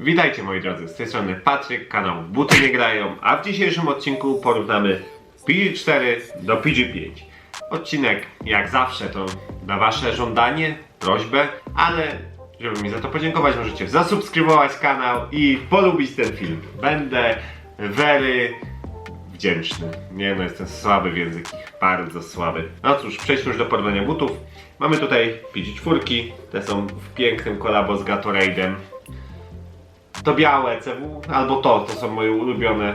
Witajcie moi drodzy, z tej strony Patryk, kanał Buty Nie Grają, a w dzisiejszym odcinku porównamy PG4 do PG5. Odcinek jak zawsze to na wasze żądanie, prośbę, ale żeby mi za to podziękować możecie zasubskrybować kanał i polubić ten film. Będę very wdzięczny. Nie no, jestem słaby w języki, bardzo słaby. No cóż, przejdźmy już do porównania butów. Mamy tutaj PG4, te są w pięknym kolabo z Gatorade'em. To białe CW, albo to, to są moje ulubione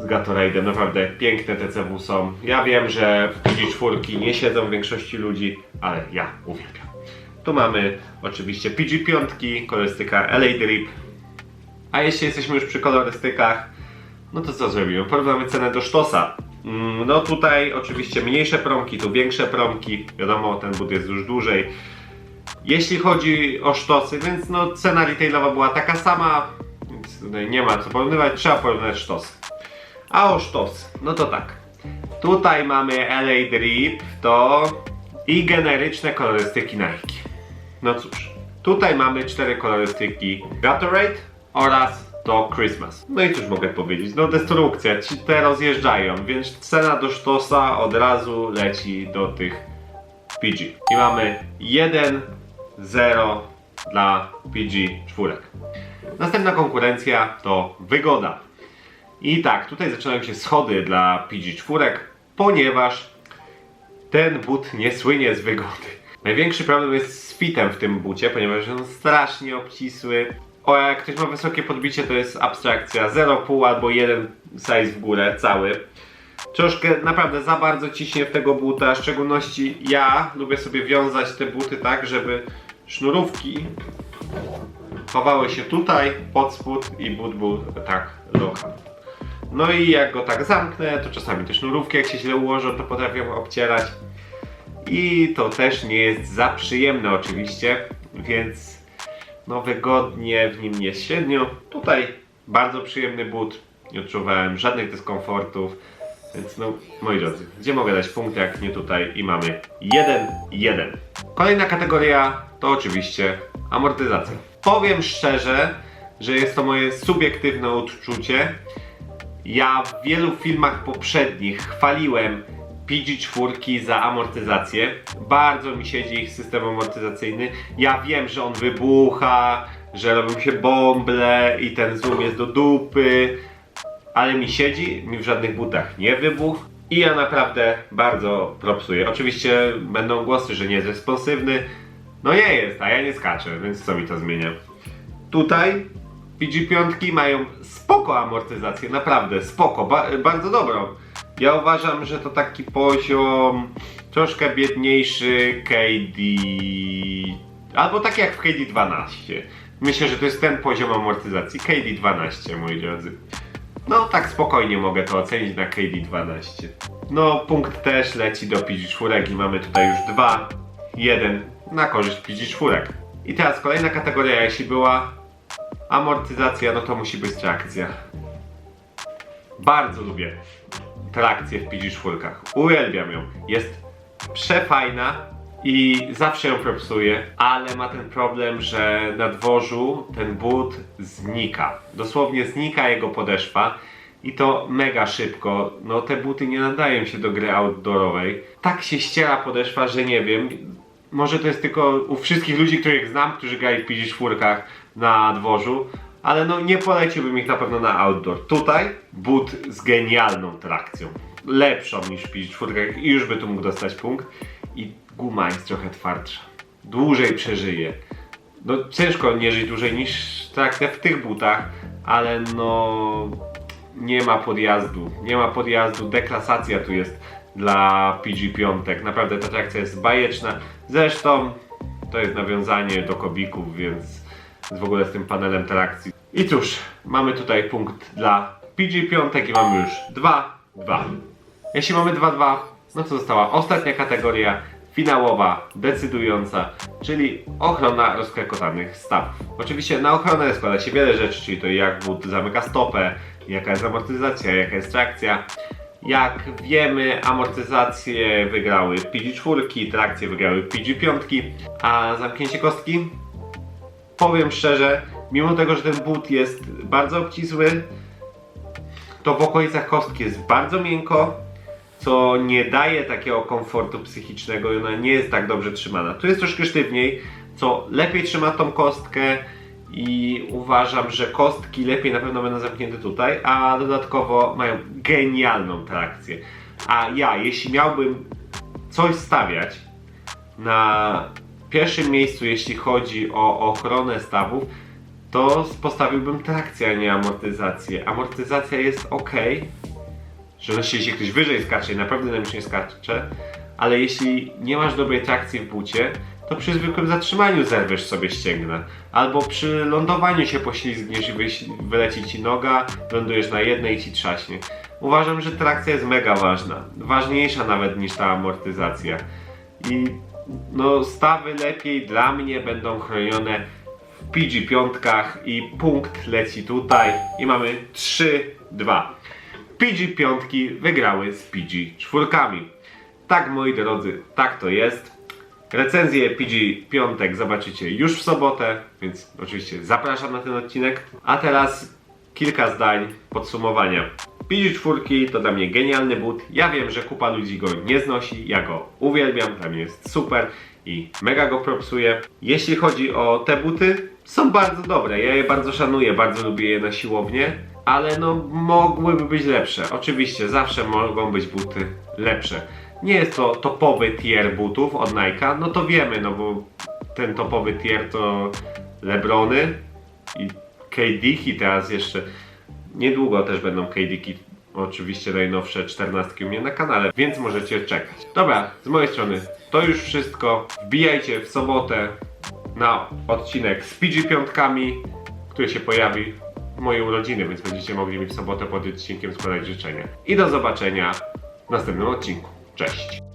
z Gatorade'em. Naprawdę piękne te CW są. Ja wiem, że w PG4 nie siedzą w większości ludzi, ale ja uwielbiam. Tu mamy oczywiście PG5, kolorystyka LA Drip. A jeśli jesteśmy już przy kolorystykach, no to co zrobimy? Porównamy cenę do sztosa. Mm, No tutaj oczywiście mniejsze promki, tu większe promki. Wiadomo, ten but jest już dłużej. Jeśli chodzi o sztosy, więc no cena retailowa była taka sama, więc tutaj nie ma co porównywać, trzeba porównać sztosy. A o sztos, no to tak. Tutaj mamy LA Drip, to i generyczne kolorystyki Nike. No cóż, tutaj mamy cztery kolorystyki Gatorade oraz to Christmas. No i cóż mogę powiedzieć, no destrukcja, ci te rozjeżdżają, więc cena do sztosa od razu leci do tych PG. I mamy 1, 0 dla PG czwórek. Następna konkurencja to wygoda. I tak, tutaj zaczynają się schody dla PG czwórek, ponieważ ten but nie słynie z wygody. Największy problem jest z fitem w tym bucie, ponieważ on strasznie obcisły. O, jak ktoś ma wysokie podbicie, to jest abstrakcja 0,5 albo 1 size w górę, cały. Troszkę naprawdę za bardzo ciśnie w tego buta, w szczególności ja lubię sobie wiązać te buty tak, żeby sznurówki chowały się tutaj, pod spód i but był tak lokal. No i jak go tak zamknę, to czasami te sznurówki jak się źle ułożą, to potrafią obcierać. I to też nie jest za przyjemne oczywiście, więc no wygodnie w nim jest średnio. Tutaj bardzo przyjemny but, nie odczuwałem żadnych dyskomfortów, więc no moi drodzy, gdzie mogę dać punkt jak nie tutaj i mamy 1-1. Kolejna kategoria to oczywiście amortyzacja. Powiem szczerze, że jest to moje subiektywne odczucie. Ja w wielu filmach poprzednich chwaliłem PG4 za amortyzację. Bardzo mi siedzi ich system amortyzacyjny. Ja wiem, że on wybucha, że robią się bąble i ten zoom jest do dupy, ale mi siedzi, mi w żadnych butach nie wybuchł. I ja naprawdę bardzo propsuję. Oczywiście będą głosy, że nie jest responsywny. No nie jest, a ja nie skaczę, więc co mi to zmienia? Tutaj PG5 mają spoko amortyzację, naprawdę spoko, ba bardzo dobrą. Ja uważam, że to taki poziom troszkę biedniejszy KD albo tak jak w KD12. Myślę, że to jest ten poziom amortyzacji KD12, moi drodzy. No tak spokojnie mogę to ocenić na KD12. No punkt też leci do PG4 i mamy tutaj już 2, 1 na korzyść PG4. I teraz kolejna kategoria, jeśli była amortyzacja, no to musi być trakcja. Bardzo lubię trakcję w PG4. Uwielbiam ją. Jest przefajna i zawsze ją propsuję, ale ma ten problem, że na dworzu ten but znika. Dosłownie znika jego podeszwa i to mega szybko. No te buty nie nadają się do gry outdoorowej. Tak się ściera podeszwa, że nie wiem. Może to jest tylko u wszystkich ludzi, których znam, którzy grali w PG4 na dworzu, ale no nie poleciłbym ich na pewno na outdoor. Tutaj but z genialną trakcją. Lepszą niż PG4 i już by tu mógł dostać punkt. I guma jest trochę twardsza. Dłużej przeżyje. No ciężko nie żyć dłużej niż trakcja w tych butach, ale no nie ma podjazdu. Nie ma podjazdu. Deklasacja tu jest dla PG5. Naprawdę ta trakcja jest bajeczna. Zresztą to jest nawiązanie do kobików, więc w ogóle z tym panelem trakcji. I cóż, mamy tutaj punkt dla PG5 i mamy już 2-2. Jeśli mamy 2-2, no to została ostatnia kategoria, finałowa, decydująca, czyli ochrona rozklekotanych stawów. Oczywiście na ochronę składa się wiele rzeczy, czyli to jak but zamyka stopę, jaka jest amortyzacja, jaka jest trakcja. Jak wiemy, amortyzacje wygrały PG4, trakcje wygrały PG5, a zamknięcie kostki Powiem szczerze, mimo tego, że ten but jest bardzo obcisły, to w okolicach kostki jest bardzo miękko, co nie daje takiego komfortu psychicznego i ona nie jest tak dobrze trzymana. Tu jest troszkę sztywniej, co lepiej trzyma tą kostkę i uważam, że kostki lepiej na pewno będą zamknięte tutaj, a dodatkowo mają genialną trakcję. A ja, jeśli miałbym coś stawiać na pierwszym miejscu, jeśli chodzi o ochronę stawów, to postawiłbym trakcję, a nie amortyzację. Amortyzacja jest ok, że jeśli ktoś wyżej skacze i naprawdę nam nie skacze, ale jeśli nie masz dobrej trakcji w bucie, to przy zwykłym zatrzymaniu zerwiesz sobie ścięgna. Albo przy lądowaniu się poślizgniesz i wyleci ci noga, lądujesz na jednej i ci trzaśnie. Uważam, że trakcja jest mega ważna. Ważniejsza nawet niż ta amortyzacja. I no stawy lepiej dla mnie będą chronione w PG5 i punkt leci tutaj i mamy 3-2. PG5 wygrały z PG4. Tak moi drodzy, tak to jest. Recenzję PG5 zobaczycie już w sobotę, więc oczywiście zapraszam na ten odcinek. A teraz kilka zdań podsumowania. PG4 to dla mnie genialny but. Ja wiem, że kupa ludzi go nie znosi, ja go uwielbiam, dla mnie jest super i mega go propsuję. Jeśli chodzi o te buty, są bardzo dobre. Ja je bardzo szanuję, bardzo lubię je na siłownię, ale no mogłyby być lepsze. Oczywiście zawsze mogą być buty lepsze. Nie jest to topowy tier butów od Nike'a, no to wiemy, no bo ten topowy tier to Lebrony i KD i teraz jeszcze niedługo też będą KD oczywiście najnowsze 14 u mnie na kanale, więc możecie czekać. Dobra, z mojej strony to już wszystko. Wbijajcie w sobotę na odcinek z PG5, który się pojawi w mojej urodziny, więc będziecie mogli mi w sobotę pod odcinkiem składać życzenia. I do zobaczenia w następnym odcinku. Cześć!